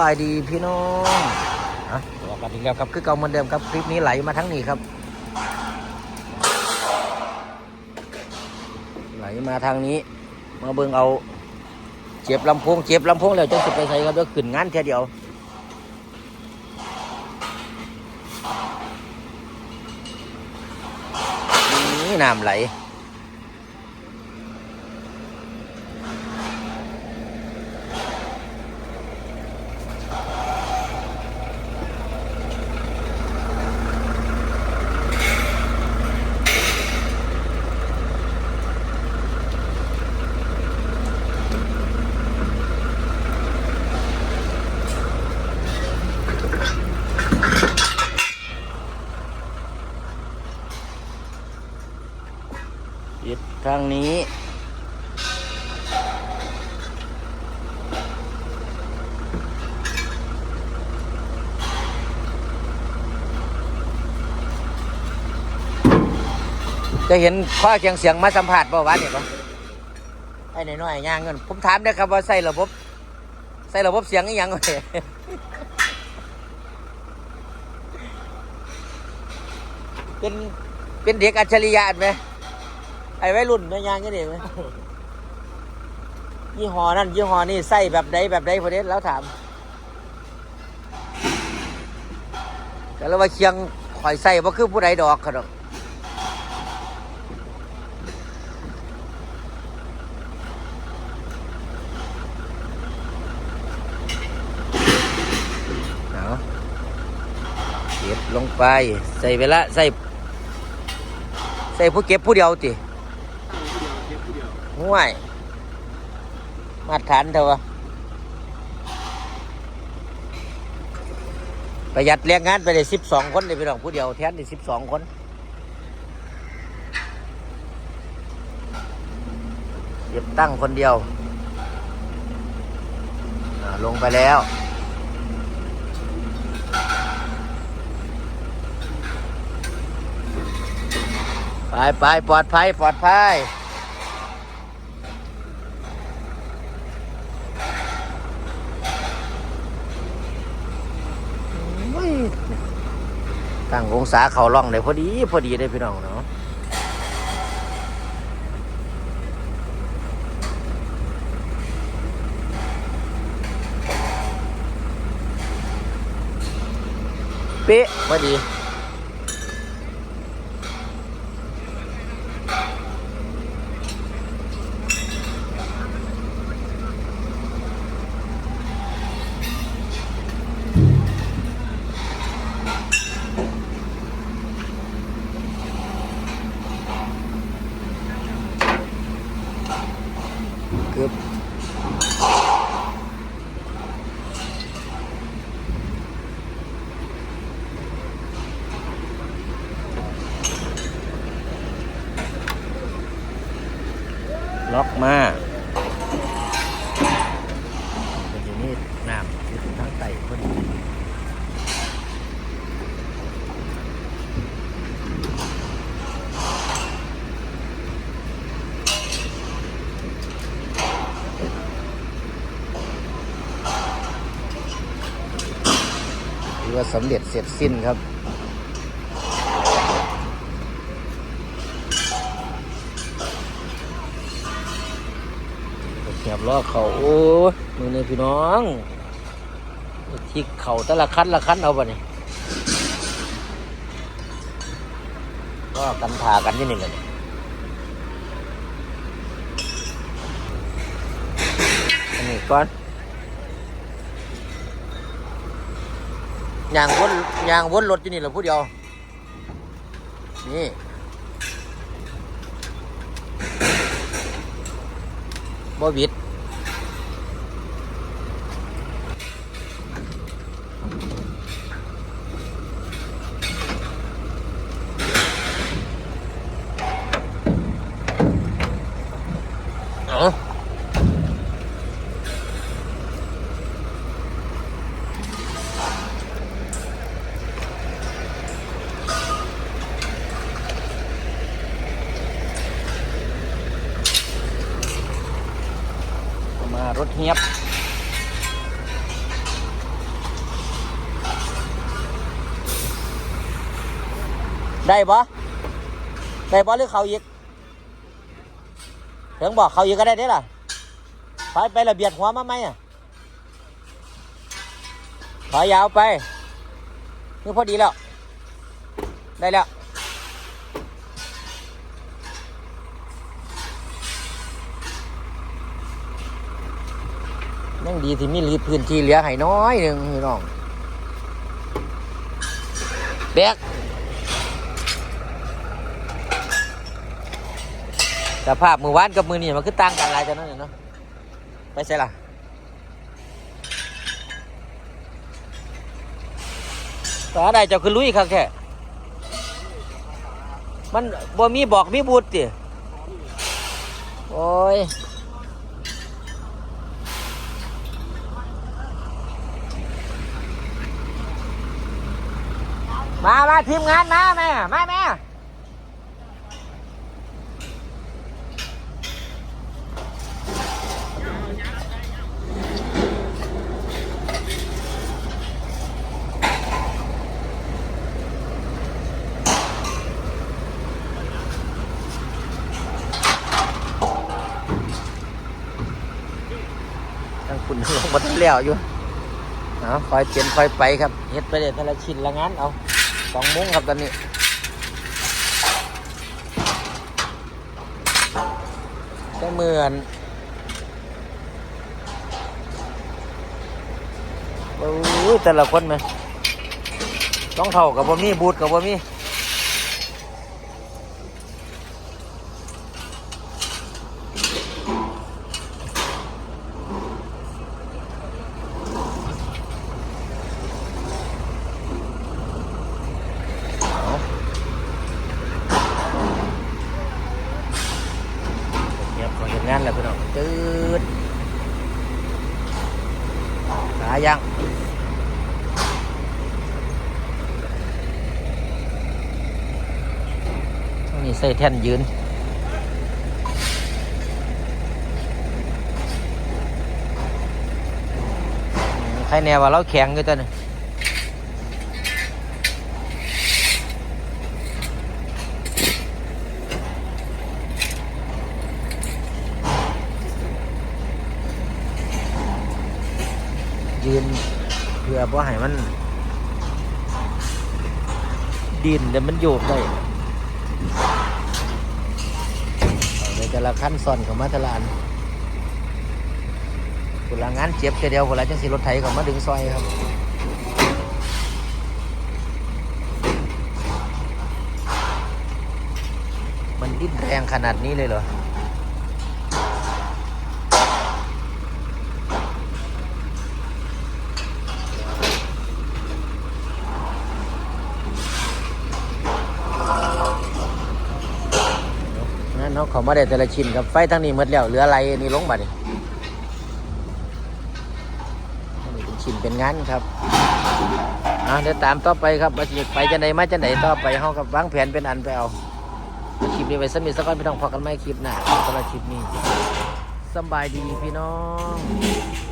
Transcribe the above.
บายดีพี่น้องอะบอกกันอีกแล้วครับคือเก่าเหมือนเดิมครับคลิปนี้ไหลมาทั้งนี้ครับ ไหลมาทางนี้ มาเบิ่งเอาเจ็บลำโพงเจ็บลำโพงแล้วจะสิไปใส่ครับเดี๋ยวขึ้นงานแค่เดียวนี่น้ำไหล ยึดทางนี้ จะเห็นข้อเคียงเสียงมาสัมผัสบ่าวะเนี่ยปะไอ้น้อยๆย่างเงินผมถามได้ครับว่าใส่ระบบ ใส่ระบบเสียงอีหยังเลยเป็นเป็นเด็กอัจฉริยะไหม ไอ้ไวรุ่นแม่ย่างกันเองไหมยี่ห้อนั่นยี่ห้อนี่ใส่แบบใดแบบใดพอดีแล้วถามแต่แล้วว่าเคียงข่อยใส่บ่คือผู้ใดดอกเขาดอกเอาเก็บลงไป ใส่เวลาใส่ ใส่ผู้เก็บผู้เดียวติ ห่วยมาตรฐานเถอะวะประหยัดแรงงานไปได้สิบสองคนเลยพี่น้องผู้เดียวแทนได้สิบสองคนเก็บตั้งคนเดียว ลงไปแล้วไปไปปลอดภัย ปลอดภัยอุ้ย ตั้งองศาเข่าล่องเลยพอดีพอดีได้พี่น้องเนาะเป๊ะพอดี ล็อกมาเป็นที่นี่น้ำอยู่ทางใต้พอดีือว่าสำเร็จเสร็จสิ้นครับ ยบล้อเขาโอ้มือนี่พี่น้องที่เข่าแต่ละคันละคันเอาไปนี่ก็กันถากันที่นี่เลยอันนี้ก่อนยางวนยางวนรถที่นี่เหราพูดเดียวนี่บ่วิด มารถเงียบได้ปะได้ปะหรือเขาอีก ถึงบอกเขาอีกก็ได้เด้ล่ะไปไประเบียดหัวมาไหมอะถอยยาวไปนี่พอดีแล้ว ได้แล้วยังดีที่มีรีพื้นที่เหลือให้น้อยหนึ่งพี่น้องเด็ก สภาพมือวานกับมือนี่มันคือต่างกันหลายจังนั้นเนาะไปใช่ล่ะตาได้เจ้าคือลุยครับแค่มันบ่มีบอกมีบูดติโอ้ยมา มา ทีมงาน มา แม่ มา แม่ทั้ง คุณลงมาทั้งเลี้ยวอยู่เอาคอยเปลี่ยนคอยไปครับเฮ็ดไปเด็ดแต่ละชิ้นละงานเอาสองมุ้งครับตอนนี้ก็เหมือนโอ้ยแต่ละคนไหมต้องเท่ากับบ่มีบูทกับบ่มีเงียบขอเห็นงานแล้วพี่น้องจืด ขายังนี่ใส่แท่นยืนใครแน่ว่าเราแข็งอยู่ตัวนึ งยืนเพื่อบ่ให้มันดินเดี๋ยวมันโยกได้เอาเลยแต่ละขั้นซ่อนของมาตรลานคนละงานเจ็บแค่เดียวคนละจังสิรถไถเขามาดึงซอยครับมันดิ้นแรงขนาดนี้เลยเหรอ งั้น เขาเขามาได้แต่ละชิ้นครับไฟทั้งนี้หมดแล้วเหลืออะไรนี่ลงมาดิอันนี้เป็นชิ้นเป็นงานครับอ่าเดี๋ยวตามต่อไปครับว่าจะไปจะไหนมาจะไหนต่อไปเขากับวางแผนเป็นอันไปเอาคลิปนี้ไว้สมิสักก่อนพี่น้องพอกันไม่คลิปหน้าสำหรับคลิปนี้สบายดีพี่น้อง